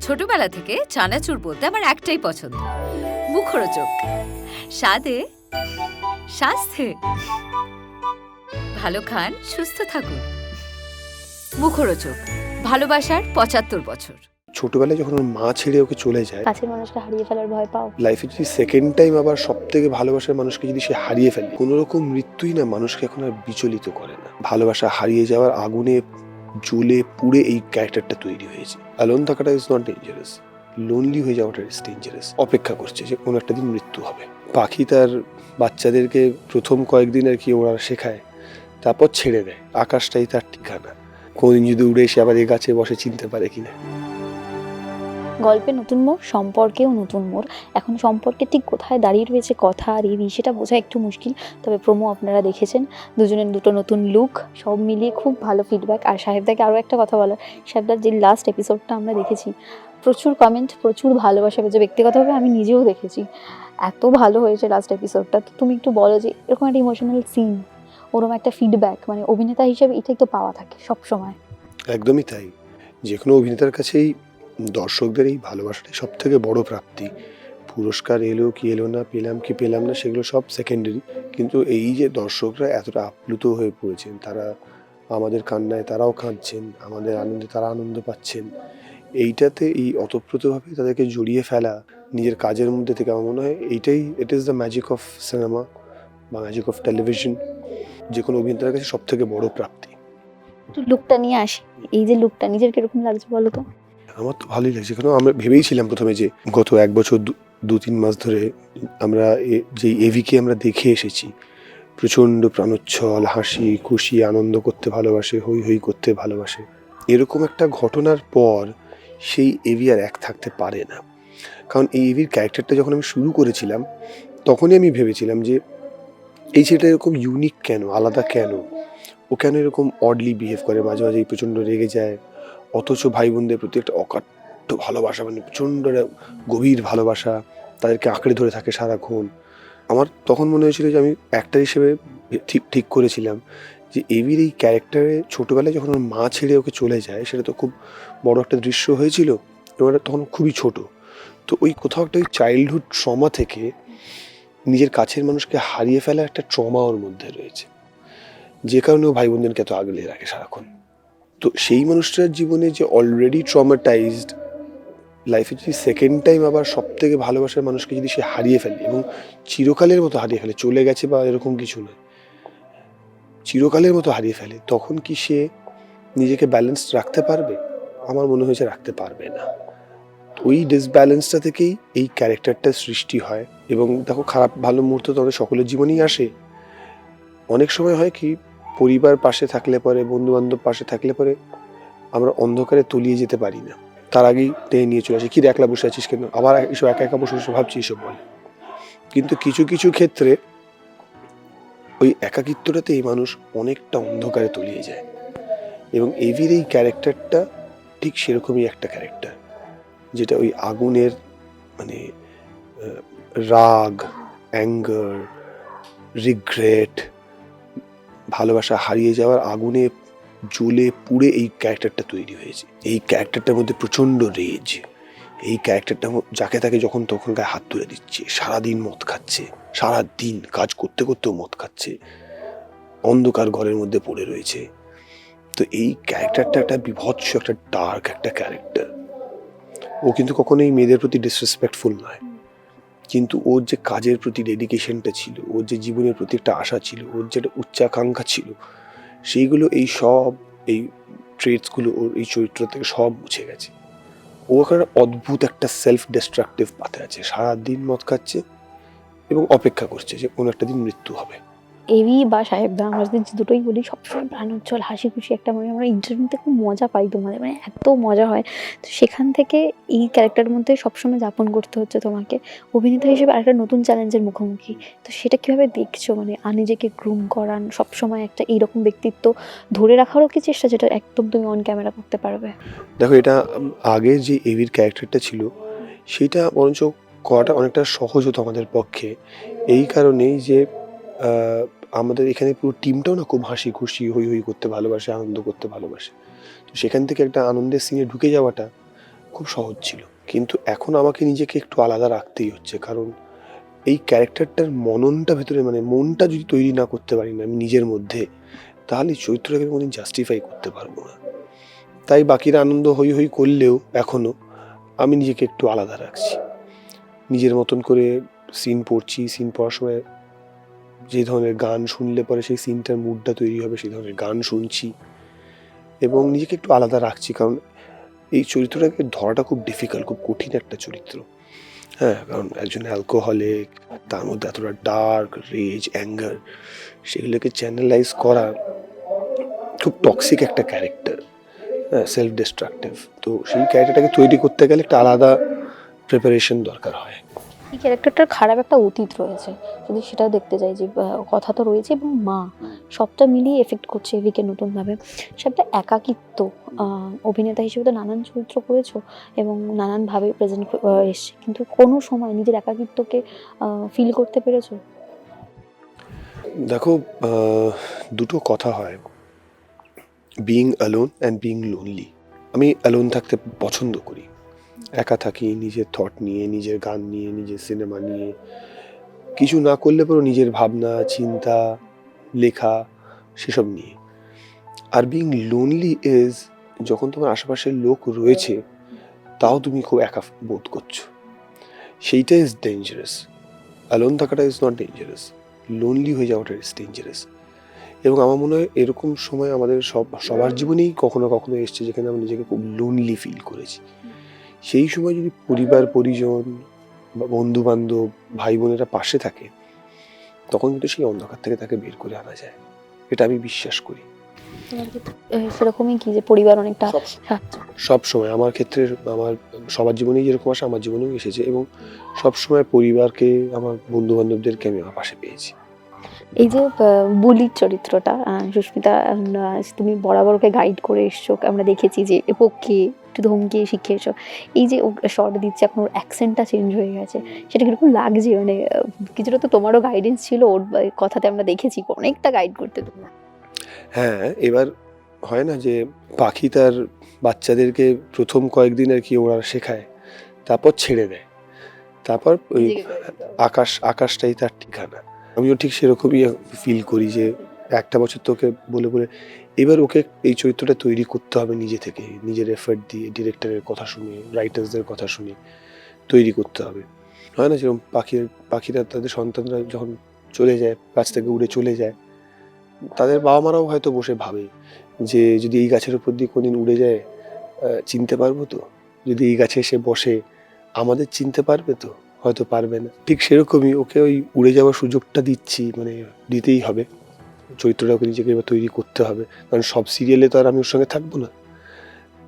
ছোটবেলা থেকে চানাচুর বলতে আমার একটাই পছন্দ। মুখরোচক। স্বাদে স্বাস্থ্যে। ভালো খান সুস্থ থাকুন। মুখরোচক। ভালোবাসার পঁচাত্তর বছর। ছোটবেলায় যখন ওর মা ছেড়ে ওকে চলে যায় কাছের মানুষকে হারিয়ে ফেলার ভয় পাও? লাইফে যদি সেকেন্ড টাইম আবার সব থেকে ভালোবাসার মানুষকে যদি সে হারিয়ে ফেলে কোনো রকম মৃত্যুই না মানুষকে এখন আর বিচলিত করে না। ভালোবাসা হারিয়ে যাওয়ার আগুনে জ্বলে পুড়ে এই ক্যারেক্টারটা তৈরি হয়েছে। অ্যালোন থাকাটা ইজ নট ডেঞ্জারাস লোনলি হয়ে যাওয়াটা ইজ ডেঞ্জারাস অপেক্ষা করছে যে কোনো একটা দিন মৃত্যু হবে। পাখি তার বাচ্চাদেরকে প্রথম কয়েকদিন আর কি ওরা শেখায়, তারপর ছেড়ে দেয়। আকাশটাই তার ঠিকানা। কোনদিন যদি উড়ে এসে আবার এ গাছে বসে চিনতে পারে কিনা। গল্পে নতুন মোড়, সম্পর্কেও নতুন মোড়। এখন সম্পর্কে ঠিক কোথায় দাঁড়িয়ে রয়েছে কথা আর এই সেটা বোঝা একটু মুশকিল। তবে প্রোমো আপনারা দেখেছেন, দুজনের দুটো নতুন লুক সব মিলিয়ে খুব ভালো ফিডব্যাক আর সাহেবদাকে আরও একটা কথা বলার, সাহেবদার যে লাস্ট এপিসোডটা আমরা দেখেছি, প্রচুর কমেন্ট প্রচুর ভালোবাসা পেয়েছে। ব্যক্তিগতভাবে আমি নিজেও দেখেছি। এত ভালো হয়েছে লাস্ট এপিসোডটা তো তুমি একটু বলো যে, এরকম একটা ইমোশনাল সিন ওরকম একটা ফিডব্যাক মানে অভিনেতা হিসেবে এটাই তো পাওয়া থাকে সব সময় একদমই তাই। যে কোনো অভিনেতার কাছেই দর্শকদের এই ভালোবাসাটাই সব থেকে বড় প্রাপ্তি। পুরস্কার এলো কি এলো না, পেলাম কি পেলাম না, সেগুলো সব সেকেন্ডারি কিন্তু এই যে দর্শকরা এতটা আপ্লুত হয়ে পড়েছেন, তারা আমাদের কান্নায় তারাও কাঁদছেন, আমাদের আনন্দে তারা আনন্দ পাচ্ছেন। এইটাতে এই অতপ্রতভাবে তাদেরকে জড়িয়ে ফেলা নিজের কাজের মধ্যে থেকে আমার মনে হয় এইটাই it is the magic of cinema বা ম্যাজিক অফ টেলিভিশন যে কোনো অভিনেতার কাছে সব থেকে বড় প্রাপ্তি। লুকটা নিয়ে আসি। এই যে লুকটা নিজের কীরকম লাগছে বলো তো? আমার তো ভালোই লাগছে। কারণ আমরা ভেবেইছিলাম প্রথমে যে গত এক বছর দু- তিন মাস ধরে আমরা যে এভিকে আমরা দেখে এসেছি, প্রচণ্ড প্রাণোচ্ছল, হাসি, খুশি, আনন্দ করতে ভালোবাসে হই হই করতে ভালোবাসে, এরকম একটা ঘটনার পর সেই এভি আর এক থাকতে পারে না। কারণ এই এভির ক্যারেক্টারটা যখন আমি শুরু করেছিলাম, তখনই আমি ভেবেছিলাম যে এই ছেলেটা এরকম ইউনিক কেন? আলাদা কেন? ও কেন এরকম অডলি বিহেভ করে? মাঝে মাঝে প্রচণ্ড রেগে যায় অথচ ভাই বোনদের প্রতি একটা অকাট্য ভালোবাসা মানে প্রচণ্ড গভীর ভালোবাসা তাদেরকে আঁকড়ে ধরে থাকে সারাক্ষণ। আমার তখন মনে হয়েছিল যে আমি অ্যাক্টার হিসেবে ঠিক ঠিক করেছিলাম যে এবির এই ক্যারেক্টারে ছোটোবেলায় যখন ওর মা ছেড়ে ওকে চলে যায়, সেটা তো খুব বড় একটা দৃশ্য হয়েছিল এবং এটা তখন খুবই ছোট। তো ওই কোথাও একটা ওই চাইল্ডহুড ট্রমা থেকে নিজের কাছের মানুষকে হারিয়ে ফেলা একটা ট্রমা ওর মধ্যে রয়েছে। যে কারণে ও ভাই বোনদেরকে এত আগলে রাখে সারাক্ষণ। তো সেই মানুষটার জীবনে যে অলরেডি ট্রমাটাইজড লাইফে যদি সেকেন্ড টাইম আবার সব থেকে ভালোবাসার মানুষকে যদি সে হারিয়ে ফেলে এবং চিরকালের মতো হারিয়ে ফেলে, চলে গেছে বা এরকম কিছু নয়, চিরকালের মতো হারিয়ে ফেলে, তখন কি সে নিজেকে ব্যালেন্স রাখতে পারবে? আমার মনে হয়েছে রাখতে পারবে না। ওই ডিসব্যালেন্সটা থেকেই এই ক্যারেক্টারটার সৃষ্টি হয় এবং দেখো খারাপ, ভালো মুহূর্ত তো আমাদের সকলের জীবনেই আসে। অনেক সময় হয় কি পরিবার পাশে থাকলে পরে বন্ধু বান্ধব পাশে থাকলে পরে আমরা অন্ধকারে তলিয়ে যেতে পারি না। তার আগেই টেনে নিয়ে চলে আসি। কি একলা বসে আছিস কেন? আবার এসব একা একা বসে বসে ভাবছি এসব বলে। কিন্তু কিছু কিছু ক্ষেত্রে ওই একাকিত্বটাতে এই মানুষ অনেকটা অন্ধকারে তলিয়ে যায়। এবং এভির এই ক্যারেক্টারটা ঠিক সেরকমই একটা ক্যারেক্টার, যেটা ওই আগুনের মানে রাগ, অ্যাঙ্গার, রিগ্রেট ভালোবাসা হারিয়ে যাওয়ার আগুনে জ্বলে পুড়ে এই ক্যারেক্টারটা তৈরি হয়েছে। এই ক্যারেক্টারটার মধ্যে প্রচণ্ড রেজ এই ক্যারেক্টারটা যাকে তাকে যখন তখন গায়ে হাত তুলে দিচ্ছে। সারাদিন মদ খাচ্ছে। সারা দিন কাজ করতে করতেও মদ খাচ্ছে। অন্ধকার ঘরের মধ্যে পড়ে রয়েছে। তো এই ক্যারেক্টারটা একটা বিভৎস, একটা ডার্ক একটা ক্যারেক্টার। ও কিন্তু কখনোই মেয়েদের প্রতি ডিসরেসপেক্টফুল নয়। কিন্তু ওর যে কাজের প্রতি ডেডিকেশনটা ছিল, ওর যে জীবনের প্রতি একটা আশা ছিল, ওর যে একটা উচ্চাকাঙ্ক্ষা ছিল, সেইগুলো এই সব, এই ট্রেডসগুলো ওর এই চরিত্র থেকে সব মুছে গেছে। ও একটা অদ্ভুত একটা সেলফ ডিস্ট্রাকটিভ পাতে আছে। সারাদিন মদ খাচ্ছে এবং অপেক্ষা করছে যে কোনো একটা দিন মৃত্যু হবে। এভি বা সাহেবদা আমরা যদি দুটোই বলি, সবসময় প্রাণোজ্জ্বল হাসি খুশি একটা মানে আমরা ইন্টারভিউতে খুব মজা পাই তোমাদের মানে এত মজা হয়। তো সেখান থেকে এই ক্যারেক্টারের মধ্যে সবসময় যাপন করতে হচ্ছে তোমাকে। অভিনেতা হিসেবে আরেকটা নতুন চ্যালেঞ্জের মুখোমুখি। তো সেটা কীভাবে দেখছ? মানে আর নিজেকে গ্রুম করান, সবসময় একটা এইরকম ব্যক্তিত্ব ধরে রাখারও কি চেষ্টা, যেটা একদম তুমি অন ক্যামেরা করতে পারবে? দেখো, এটা আগে যে এভির ক্যারেক্টারটা ছিল, সেটা বরঞ্চ করাটা অনেকটা সহজ হতো আমাদের পক্ষে। এই কারণেই যে আমাদের এখানে পুরো টিমটাও না খুব হাসি খুশি হই হই করতে ভালোবাসে, আনন্দ করতে ভালোবাসে। তো সেখান থেকে একটা আনন্দের সিনে ঢুকে যাওয়াটা খুব সহজ ছিল। কিন্তু এখন আমাকে নিজেকে একটু আলাদা রাখতেই হচ্ছে। কারণ এই ক্যারেক্টারটার মননটা ভেতরে মানে মনটা যদি তৈরি না করতে পারি না আমি নিজের মধ্যে, তাহলে চরিত্রটাকে কোনো জাস্টিফাই করতে পারব না। তাই বাকিরা আনন্দ হই হই করলেও এখনও আমি নিজেকে একটু আলাদা রাখছি। নিজের মতন করে সিন পড়ছি সিন পড়ার সময় যে ধরনের গান শুনলে পরে সেই সিনটার মুডটা তৈরি হবে, সেই ধরনের গান শুনছি। এবং নিজেকে একটু আলাদা রাখছি, কারণ এই চরিত্রটাকে ধরাটা খুব ডিফিকাল্ট খুব কঠিন একটা চরিত্র। হ্যাঁ কারণ একজন অ্যালকোহলিক তার মধ্যে এতটা ডার্ক রেজ অ্যাঙ্গার সেগুলোকে চ্যানেলাইজ করা খুব টক্সিক একটা ক্যারেক্টার হ্যাঁ সেলফ ডিস্ট্রাকটিভ তো সেই ক্যারেক্টারটাকে তৈরি করতে গেলে একটা আলাদা প্রিপারেশন দরকার হয়। এই ক্যারেক্টারটার খারাপ একটা অতীত রয়েছে। যদি সেটাও দেখতে যাই যে কথা তো রয়েছে এবং মা সবটা মিলিয়ে এফেক্ট করছে এভিকে নতুনভাবে। সেটা একাকিত্ব অভিনেতা হিসেবে তো নানান চরিত্র করেছ এবং নানানভাবে প্রেজেন্ট এসছে। কিন্তু কোনো সময় নিজের একাকিত্বকে ফিল করতে পেরেছ? দেখো দুটো কথা হয়। Being alone and being lonely আমি অ্যালোন থাকতে পছন্দ করি। একা থাকি নিজের থট নিয়ে নিজের গান নিয়ে নিজের সিনেমা নিয়ে। কিছু না করলে পরেও নিজের ভাবনা চিন্তা লেখা সেসব নিয়ে। আর বিং লোনলি ইজ যখন তোমার আশেপাশের লোক রয়েছে তাও তুমি খুব একা বোধ করছ। সেইটা ইজ ডেঞ্জারাস অ্যালোন থাকাটা ইজ নট ডেঞ্জারাস লোনলি হয়ে যাওয়াটা ইজ ডেঞ্জারাস এবং আমার মনে হয় এরকম সময় আমাদের সব সবার জীবনেই কখনো কখনো এসছে যেখানে আমরা নিজেকে খুব লোনলি ফিল করেছি। সেই সময় যদি পরিবার পরিজন বা বন্ধু বান্ধব ভাই বোনেরা পাশে থাকে তখন কিন্তু সেই অন্ধকার থেকে তাকে বের করে আনা যায়। এটা আমি বিশ্বাস করি। সেরকমই কি যে পরিবার অনেকটা সব সময় আমার ক্ষেত্রে আমার সবার জীবনেই যেরকম আসে আমার জীবনেও এসেছে এবং সব সময় পরিবারকে আমার বন্ধু বান্ধবদেরকে আমি আমার পাশে পেয়েছি। এই যে বুলির চরিত্রটা সুস্মিতা তুমি বরাবর ওকে গাইড করে এসছো আমরা দেখেছি যে পক্ষে একটু ধমকিয়ে শিখিয়েছো এই যে শর্ট দিচ্ছে এখন ওর অ্যাকসেন্টটা চেঞ্জ হয়ে গেছে। সেটা কীরকম লাগছে? মানে কিছুটা তো তোমারও গাইডেন্স ছিল ওর কথাতে আমরা দেখেছি অনেকটা গাইড করতে তুমি হ্যাঁ এবার হয় না যে পাখি তার বাচ্চাদেরকে প্রথম কয়েকদিন আর কি ওরা শেখায় তারপর ছেড়ে দেয়। তারপর ওই আকাশ আকাশটাই তার ঠিকানা। আমিও ঠিক সেরকমই ফিল করি যে একটা বছর তোকে বলে বলে এবার ওকে এই চরিত্রটা তৈরি করতে হবে নিজে থেকে, নিজের এফার্ট দিয়ে ডিরেক্টরের কথা শুনে রাইটার্সদের কথা শুনে তৈরি করতে হবে। হয় না যেরকম পাখির পাখিরা, তাদের সন্তানরা যখন চলে যায়, গাছ থেকে উড়ে চলে যায়, তাদের বাবা মারাও হয়তো বসে ভাবে যে যদি এই গাছের উপর দিয়ে কোনদিন উড়ে যায় চিনতে পারব তো? যদি এই গাছে এসে বসে আমাদের চিনতে পারবে তো? হয়তো পারবে না। ঠিক সেরকমই ওকে ওই উড়ে যাওয়ার সুযোগটা দিচ্ছি মানে দিতেই হবে। চরিত্রটা ওকে নিজেকে এবার তৈরি করতে হবে। কারণ সব সিরিয়ালে তো আর আমি ওর সঙ্গে থাকব না।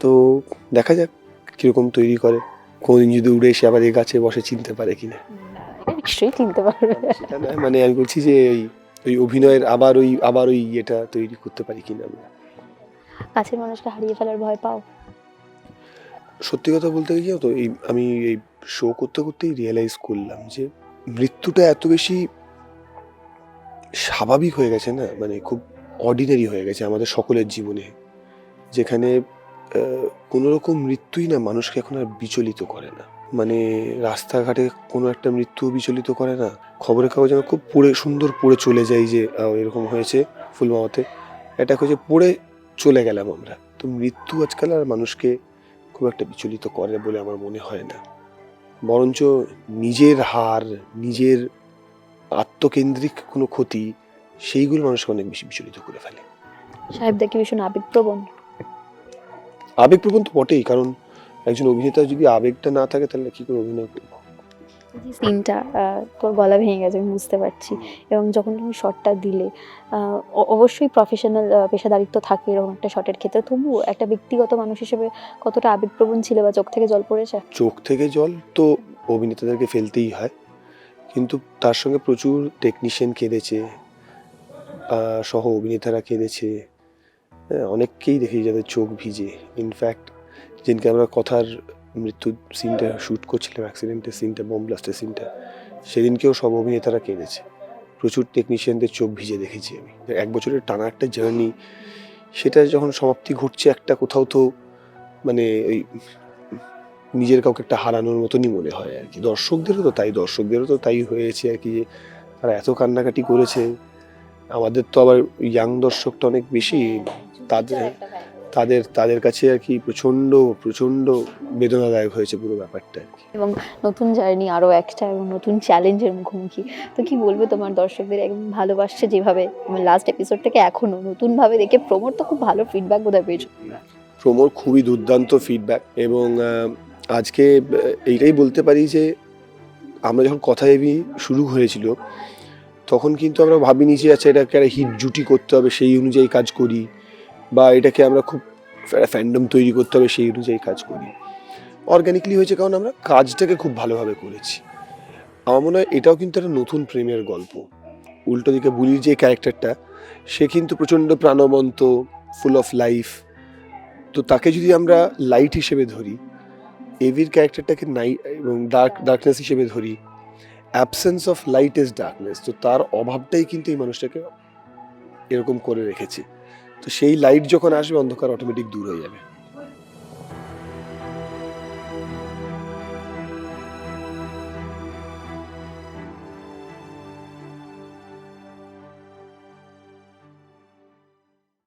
তো দেখা যাক কীরকম তৈরি করে। কোনদিন যদি উড়ে এসে আবার এ গাছে বসে চিনতে পারে কিনা। নিশ্চয়ই চিনতে পারবে। সেটা নয় মানে আমি বলছি যে ওই ওই অভিনয়ের আবার ওই আবার ওই ইয়েটা তৈরি করতে পারি কিনা আমরা। কাছের মানুষকে হারিয়ে ফেলার ভয় পাও? সত্যি কথা বলতে গিয়ে তো এই, আমি এই শো করতে করতেই রিয়েলাইজ করলাম যে মৃত্যুটা এত বেশি স্বাভাবিক হয়ে গেছে না? মানে খুব অর্ডিনারি হয়ে গেছে আমাদের সকলের জীবনে। যেখানে কোনো রকম মৃত্যুই না মানুষকে এখন আর বিচলিত করে না। মানে রাস্তাঘাটে কোনো একটা মৃত্যু বিচলিত করে না। খবরের কাগজ আমরা খুব পড়ে, সুন্দর পড়ে চলে যাই যে এরকম হয়েছে ফুলমাওয়াতে এটা হয়েছে পড়ে চলে গেলাম আমরা। তো মৃত্যু আজকাল আর মানুষকে খুব একটা বিচলিত করে বলে আমার মনে হয় না। বরঞ্চ নিজের হার নিজের আত্মকেন্দ্রিক কোনো ক্ষতি সেইগুলো মানুষকে অনেক বেশি বিচলিত করে ফেলে। সাহেব কি ভীষণ আবেগপ্রবণ। আবেগপ্রবণ তো বটেই কারণ একজন অভিনেতা যদি আবেগটা না থাকে তাহলে কি করে অভিনয় করবে? সিনটা তোর গলা ভেঙে গেছে আমি বুঝতে পারছি। এবং যখন তুমি শটটা দিলে অবশ্যই প্রফেশনাল পেশাদারিত্ব থাকে এরকম একটা শটের ক্ষেত্রে। তবুও একটা ব্যক্তিগত মানুষ হিসেবে কতটা আবেগপ্রবণ ছিল বা চোখ থেকে জল পড়েছে? চোখ থেকে জল তো অভিনেতাদেরকে ফেলতেই হয়। কিন্তু তার সঙ্গে প্রচুর টেকনিশিয়ান কেঁদেছে সহ অভিনেতারা কেঁদেছে। হ্যাঁ, অনেককেই দেখি যাদের চোখ ভিজে। ইনফ্যাক্ট যেদিনকে আমরা কথার মৃত্যুর সিনটা শ্যুট করছিলাম অ্যাক্সিডেন্টের সিনটা বোম ব্লাস্টের সিনটা সেদিনকেও সব অভিনেতারা কেঁদেছে। প্রচুর টেকনিশিয়ানদের চোখ ভিজে দেখেছি আমি। এক বছরের টানা একটা জার্নি সেটা যখন সমাপ্তি ঘটছে, একটা কোথাও তো মানে ওই নিজের কাউকে একটা হারানোর মতনই মনে হয় আর কি। দর্শকদেরও তো তাই, দর্শকদেরও তো তাই হয়েছে আর কি যে, তারা এত কান্নাকাটি করেছে। আমাদের তো আবার ইয়াং দর্শকটা অনেক বেশি, তাদের তাদের তাদের কাছে আর কি প্রচণ্ড প্রচণ্ড বেদনাদায়ক হয়েছে পুরো ব্যাপারটা আর কি। এবং নতুন জার্নি আরও একটা এবং নতুন চ্যালেঞ্জের মুখোমুখি। তো কি বলবে তোমার দর্শকদের একদম ভালোবাসছে যেভাবে লাস্ট এপিসোড থেকে এখনও নতুনভাবে দেখে প্রমোর তো খুব ভালো ফিডব্যাক বোধহয় পেয়েছ। প্রমোর খুবই দুর্দান্ত ফিডব্যাক এবং আজকে এইটাই বলতে পারি যে আমরা যখন কথা এবি শুরু হয়েছিল তখন কিন্তু আমরা ভাবিনি যে আচ্ছা এটাকে একটা হিট জুটি করতে হবে সেই অনুযায়ী কাজ করি। বা এটাকে আমরা খুব ফ্যান্ডম তৈরি করতে হবে সেই অনুযায়ী কাজ করি। অর্গানিকলি হয়েছে কারণ আমরা কাজটাকে খুব ভালোভাবে করেছি। আমার মনে হয় এটাও কিন্তু একটা নতুন প্রেমের গল্প। উল্টো দিকে বুলির যে ক্যারেক্টারটা সে কিন্তু প্রচণ্ড প্রাণবন্ত ফুল অফ লাইফ তো তাকে যদি আমরা লাইট হিসেবে ধরি এভির ক্যারেক্টারটাকে নাই এবং ডার্ক ডার্কনেস হিসেবে ধরি absence of light is darkness তো তার অভাবটাই কিন্তু এই মানুষটাকে এরকম করে রেখেছে। তো সেই লাইট যখন আসবে অন্ধকার অটোমেটিক দূর হয়ে যাবে।